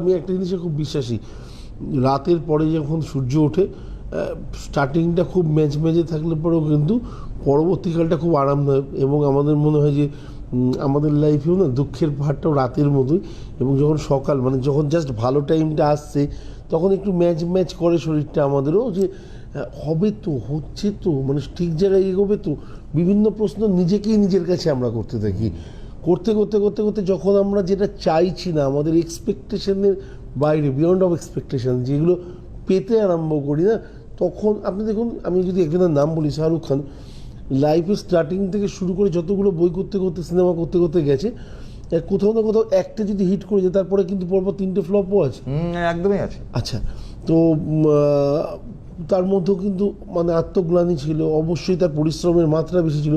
আমি একটা জিনিসে খুব বিশ্বাসী। রাতের পরে যখন সূর্য ওঠে স্টার্টিংটা খুব ম্যাচ ম্যাচে থাকলে পরেও কিন্তু পরবর্তীকালটা খুব আরামদায়ক এবং আমাদের মনে হয় যে আমাদের লাইফেও না দুঃখের পাহাড়টাও রাতের মতোই এবং যখন সকাল মানে যখন জাস্ট ভালো টাইমটা আসছে, তখন একটু ম্যাচ ম্যাচ করে শরীরটা আমাদেরও যে হবে তো, হচ্ছে তো মানে ঠিক জায়গায় এগোবে তো, বিভিন্ন প্রশ্ন নিজেকেই নিজের কাছে আমরা করতে থাকি। করতে করতে করতে করতে যখন আমরা যেটা চাইছি না আমাদের এক্সপেকটেশনের বাইরে বিয়ন্ড অফ এক্সপেকটেশন যেগুলো পেতে আরম্ভ করি না তখন আপনি দেখুন আমি যদি একজনের নাম বলি শাহরুখ খান লাইফের স্টার্টিং থেকে শুরু করে যতগুলো বই করতে করতে সিনেমা করতে করতে গেছে কোথাও না কোথাও একটা যদি হিট করে যায় তারপরে কিন্তু পরপর তিনটে ফ্লপও আছে। একদমই আছে। আচ্ছা তো তার মধ্যেও কিন্তু মানে আত্মগ্লানি ছিল অবশ্যই তার পরিশ্রমের মাত্রা বেশি ছিল।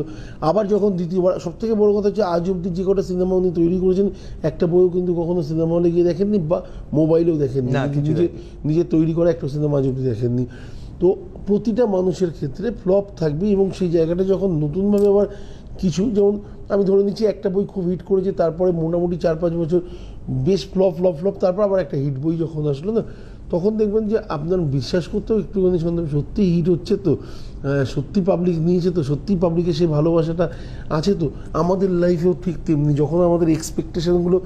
আবার যখন দ্বিতীয়বার সব থেকে বড় কথা হচ্ছে আজ অব্দি যে কটা সিনেমা উনি তৈরি করেছেন একটা বইও কিন্তু কখনো সিনেমা হলে গিয়ে দেখেননি বা মোবাইলেও দেখেননি। নিজে নিজে তৈরি করা একটা সিনেমা আজ অব্দি দেখেননি। তো প্রতিটা মানুষের ক্ষেত্রে ফ্লপ থাকবে এবং সেই জায়গাটা যখন নতুনভাবে আবার কিছু যেমন আমি ধরে নিচ্ছি একটা বই খুব হিট করেছে তারপরে মোটামুটি চার পাঁচ বছর বেশ ফ্লপ ফ্লপ ফ্লপ, তারপর আবার একটা হিট বই যখন আসলো না, তখন দেখবেন যে আপনার বিশ্বাস করতেও একটুখানি সন্দেহ, সত্যি হিট হচ্ছে তো সত্যি পাবলিক নিয়েছে তো, সত্যি পাবলিকের সেই ভালোবাসাটা আছে তো, আমাদের লাইফেও ঠিক তেমনি, যখন আমাদের এক্সপেকটেশনগুলো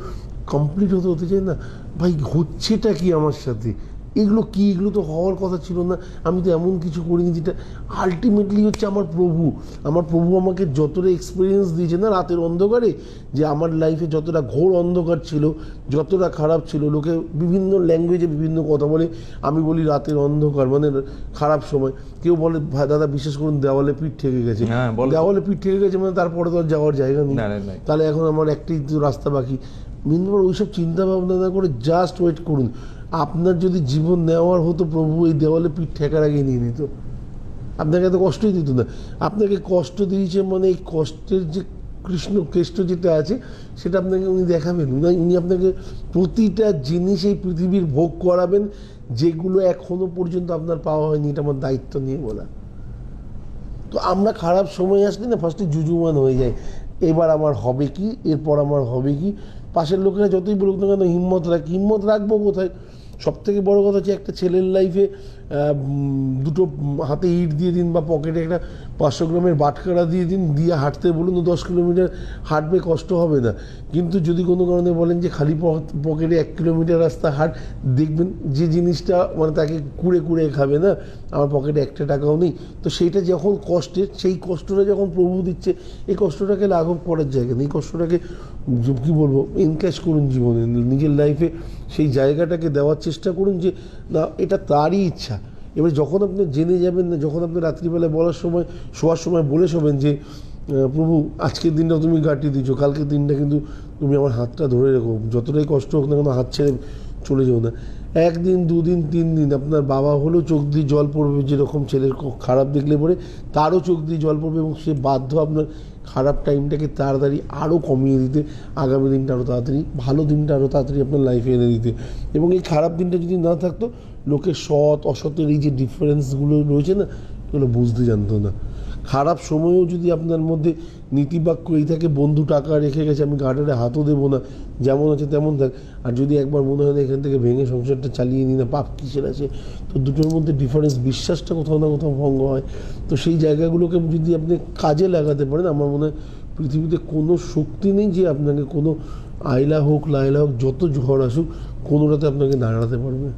কমপ্লিট হতে হতে চায় না, ভাই হচ্ছেটা কি আমার সাথে? এগুলো কি? এগুলো তো হওয়ার কথা ছিল না। আমি তো এমন কিছু করিনি যেটা আলটিমেটলি হচ্ছে আমার প্রভু। আমার প্রভু আমাকে যতটা এক্সপিরিয়েন্স দিয়েছে না রাতের অন্ধকারে যে আমার লাইফে যতটা ঘোর অন্ধকার ছিল যতটা খারাপ ছিল লোকে বিভিন্ন ল্যাঙ্গুয়েজে বিভিন্ন কথা বলে আমি বলি রাতের অন্ধকার মানে খারাপ সময়। কেউ বলে "ভাই, দাদা বিশেষ করুন দেওয়ালে পিঠ ঠেকে গেছে। হ্যাঁ, দেওয়ালে পিঠ ঠেকে গেছে মানে তারপরে তো আর যাওয়ার জায়গা নেই। তাহলে এখন আমার একটাই তো রাস্তা বাকি। মিনবার ওইসব চিন্তা ভাবনা না করে জাস্ট ওয়েট করুন। আপনার যদি জীবন নেওয়ার হতো প্রভু, এই দেওয়ালে পিঠ ঠেকার আগে নিয়ে নিত। আপনাকে এত কষ্টই দিত না। আপনাকে কষ্ট দিয়েছে মানে এই কষ্টের যে কৃষ্ণ কেষ্ট যেটা আছে, সেটা আপনাকে উনি দেখাবেন। উনি আপনাকে প্রতিটা জিনিস এই পৃথিবীর ভোগ করাবেন, যেগুলো এখনও পর্যন্ত আপনার পাওয়া হয়নি। এটা আমার দায়িত্ব নিয়ে বলা। তো আমরা খারাপ সময় আসলে না ফার্স্টে জুজুমান হয়ে যায় এবার আমার হবে কি? এরপর আমার হবে কি? পাশের লোকেরা যতই বলুক না কেন, হিম্মত রাখ, হিম্মত রাখব কোথায়? সব থেকে বড় কথা হচ্ছে একটা ছেলের লাইফে দুটো হাতে ইট দিয়ে দিন বা পকেটে একটা পাঁচশো গ্রামের বাটকারা দিয়ে দিন, দিয়ে হাঁটতে বলুন তো দশ কিলোমিটার হাঁটবে, কষ্ট হবে না। কিন্তু যদি কোনো কারণে বলেন যে খালি পক- পকেটে এক কিলোমিটার রাস্তা হাঁট, দেখবেন যে জিনিসটা মানে তাকে কুড়ে কুড়ে খাবে না, আমার পকেটে একটা টাকাও নেই। তো সেইটা যখন কষ্টের, সেই কষ্টটা যখন প্রভু দিচ্ছে, এই কষ্টটাকে লাঘব করার জায়গা নেই। কষ্টটাকে কী বলব এনক্যাশ করুন জীবনে, নিজের লাইফে সেই জায়গাটাকে দেওয়ার চেষ্টা করুন যে, না, এটা তারই ইচ্ছা। এবার যখন আপনি জেনে যাবেন না, যখন আপনি রাত্রিবেলায় বলার সময়, শোয়ার সময় বলে শোবেন যে প্রভু, আজকের দিনটা তুমি কাটিয়ে দিচ্ছ কালকের দিনটা কিন্তু তুমি আমার হাতটা ধরে রেখো, যতটাই কষ্ট হোক না কেন হাত ছেড়ে চলে যাও না। একদিন, দুদিন, তিন দিন আপনার বাবা হলেও চোখ দিয়ে জল পড়বে, যেরকম ছেলের খারাপ দেখলে পরে, তারও চোখ দিয়ে জল পড়বে এবং সে বাধ্য আপনার খারাপ টাইমটাকে তাড়াতাড়ি আরও কমিয়ে দিতে, আগামী দিনটা আরও তাড়াতাড়ি, ভালো দিনটা আরও তাড়াতাড়ি আপনার লাইফে এনে দিতে। এবং এই খারাপ দিনটা যদি না থাকতো লোকের সৎ, অসতের এই যে ডিফারেন্সগুলো রয়েছে না, এগুলো বুঝতে জানতো না। খারাপ সময়েও যদি আপনার মধ্যে নীতিবাক্য এই থাকে, বন্ধু টাকা রেখে গেছে, আমি গার্ডারে হাতও দেবো না, যেমন আছে তেমন থাক, আর যদি একবার মনে হয় না এখান থেকে ভেঙে সংসারটা চালিয়ে নিই না, পাপ কিসের আছে? তো দুটোর মধ্যে ডিফারেন্স বিশ্বাসটা কোথাও না কোথাও ভঙ্গ হয়। তো সেই জায়গাগুলোকে যদি আপনি কাজে লাগাতে পারেন, আমার মনে হয় পৃথিবীতে কোনো শক্তি নেই যে আপনাকে কোনো আইলা হোক লাইলা হোক, যত ঝড় আসুক, কোনোটাতে আপনাকে দাঁড়াতে পারবে।